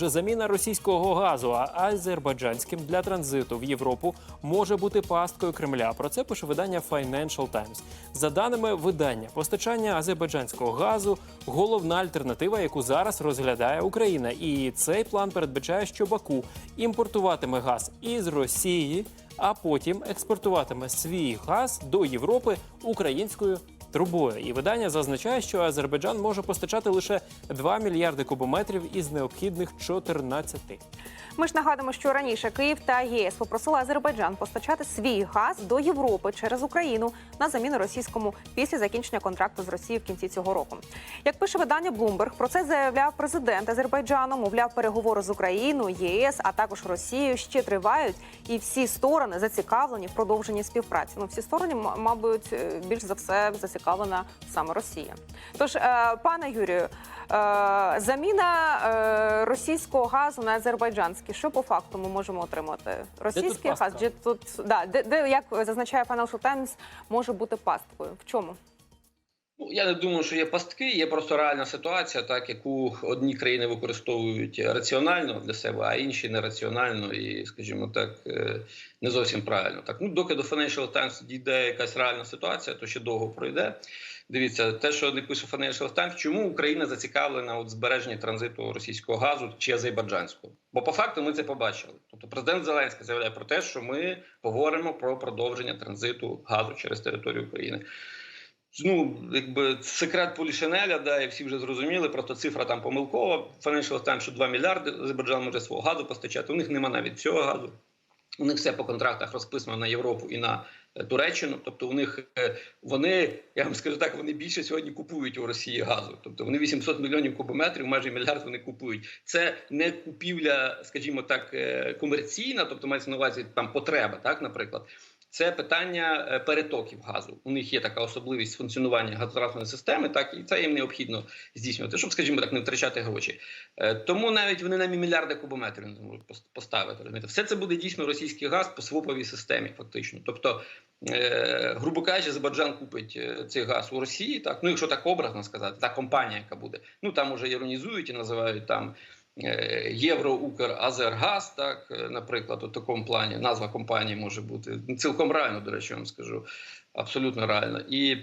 Вже заміна російського газу, азербайджанським для транзиту в Європу може бути пасткою Кремля. Про це пише видання Financial Times. За даними видання, постачання азербайджанського газу головна альтернатива, яку зараз розглядає Україна. І цей план передбачає, що Баку імпортуватиме газ із Росії, а потім експортуватиме свій газ до Європи українською трубою. І видання зазначає, що Азербайджан може постачати лише 2 мільярди кубометрів із необхідних 14. Ми ж нагадуємо, що раніше Київ та ЄС попросили Азербайджан постачати свій газ до Європи через Україну на заміну російському після закінчення контракту з Росією в кінці цього року. Як пише видання Bloomberg, про це заявляв президент Азербайджану. Мовляв, переговори з Україною, ЄС, а також Росією ще тривають, і всі сторони зацікавлені в продовженні співпраці. Ну, всі сторони, мабуть, е, більш за все зацікавлена саме Росія. Тож, е, пане Юрію, е, заміна е, російського газу на азербайджанський. Що по факту ми можемо отримати? Російський газ, тут да, де, де як зазначає Financial Times, може бути пасткою? В чому? Ну, я не думаю, що є пастки, є просто реальна ситуація, так яку одні країни використовують раціонально для себе, а інші нераціонально і, скажімо так, е, не зовсім правильно. Так, ну доки до Financial Times дійде якась реальна ситуація, то ще довго пройде. Дивіться, те, що не пише Financial Times, чому Україна зацікавлена у збереженні транзиту російського газу чи азербайджанського? Бо по факту ми це побачили. Тобто, президент Зеленський заявляє про те, що ми говоримо про продовження транзиту газу через територію України. Ну, якби секрет Полішинеля, да, і всі вже зрозуміли, просто цифра там помилкова. Financial Times, що 2 мільярди Азербайджан може свого газу постачати. У них нема навіть цього газу. У них все по контрактах розписано на Європу і на е, Туреччину. Тобто, у них е, вони, я вам скажу так, вони більше сьогодні купують у Росії газу. Тобто вони 800 мільйонів кубометрів, майже мільярд вони купують. Це не купівля, скажімо так, е, комерційна, тобто мається на увазі там потреба, так, наприклад. Це питання е, перетоків газу. У них є така особливість функціонування газотранспортної системи, так і це їм необхідно здійснювати, щоб, скажімо так, не втрачати гроші. Е, Тому навіть вони нам мільярди кубометрів не зможуть поставити. розумієте. Все це буде дійсно російський газ по своповій системі, фактично. Тобто, е, грубо кажучи, Азербайджан купить цей газ у Росії, так ну якщо так образно сказати, та компанія, яка буде. Ну там уже іронізують і називають там. Е, Євроукразергаз, так, е, наприклад, у такому плані назва компанії може бути Ну, цілком реально, до речі, я вам скажу. Абсолютно реально. І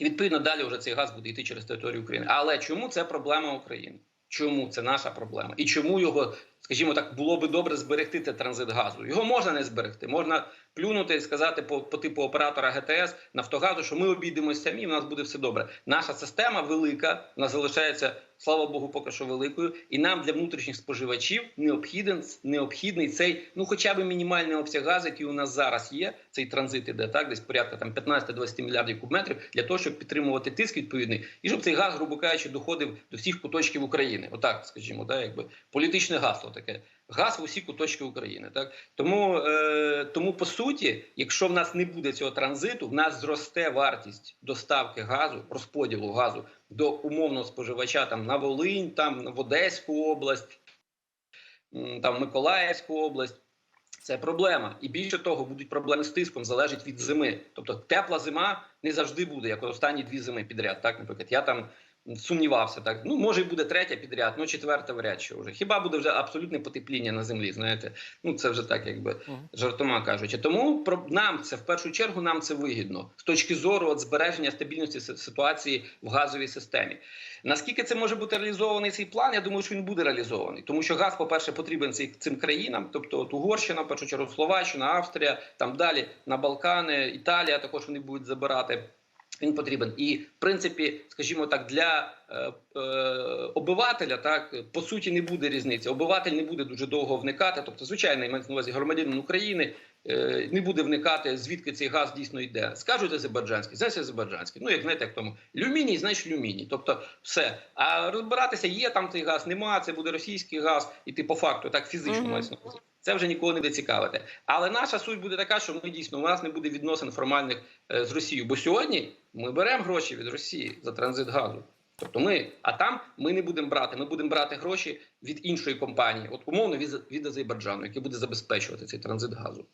відповідно далі вже цей газ буде йти через територію України. Але чому це проблема України? Чому це наша проблема? І чому його, скажімо так, було би добре зберегти цей транзит газу? Його можна не зберегти. Можна плюнути і сказати по, по типу оператора ГТС Нафтогазу, що ми обійдемося самі, в нас буде все добре. Наша система велика, вона залишається, слава Богу, поки що великою. І нам для внутрішніх споживачів необхіден необхідний цей, ну хоча б мінімальний обсяг газу, який у нас зараз є. Цей транзит іде так, десь порядка там 15-20 мільярдів кубометрів для того, щоб підтримувати тиск відповідний, і щоб цей газ, грубо кажучи, доходив до всіх куточків України. Отак, скажімо, да, якби політичне гасло таке. Газ в усі куточки України. Так тому, е, тому по суті, якщо в нас не буде цього транзиту, в нас зросте вартість доставки газу, розподілу газу до умовного споживача там на Волинь, там в Одеську область, там Миколаївську область. Це проблема, і більше того, будуть проблеми з тиском, залежить від зими. Тобто тепла зима не завжди буде, як останні дві зими підряд. Так, наприклад, я там сумнівався. Так, ну може і буде третя підряд, ну четверта вряд чи вже. Хіба буде вже абсолютне потепління на землі? Знаєте, ну це вже так, якби жартома кажучи. Тому про нам це в першу чергу нам це вигідно з точки зору от збереження стабільності ситуації в газовій системі. Наскільки це може бути реалізований цей план? Я думаю, що він буде реалізований, тому що газ, по-перше, потрібен цей- цим країнам, тобто от Угорщина, першу чергу Словаччина, Австрія, там далі на Балкани, Італія також вони будуть забирати. Він потрібен і в принципі, скажімо так, для е, е, обивателя так по суті не буде різниці. Обиватель не буде дуже довго вникати. Тобто, звичайно, мається на увазі громадянин України е, не буде вникати, звідки цей газ дійсно йде. Скажуть азербайджанський, значить азербайджанський. Ну як знаєте, як тому люміній, значить люміній. Тобто, все. А розбиратися є там цей газ, нема. Це буде російський газ, і ти по факту так фізично мається на увазі. Це вже нікого не буде цікавити. Але наша суть буде така, що ми дійсно у нас не буде відносин формальних е, з Росією. Бо сьогодні ми беремо гроші від Росії за транзит газу. Тобто ми, а там ми не будемо брати. Ми будемо брати гроші від іншої компанії, от умовно від, від Азербайджану, який буде забезпечувати цей транзит газу.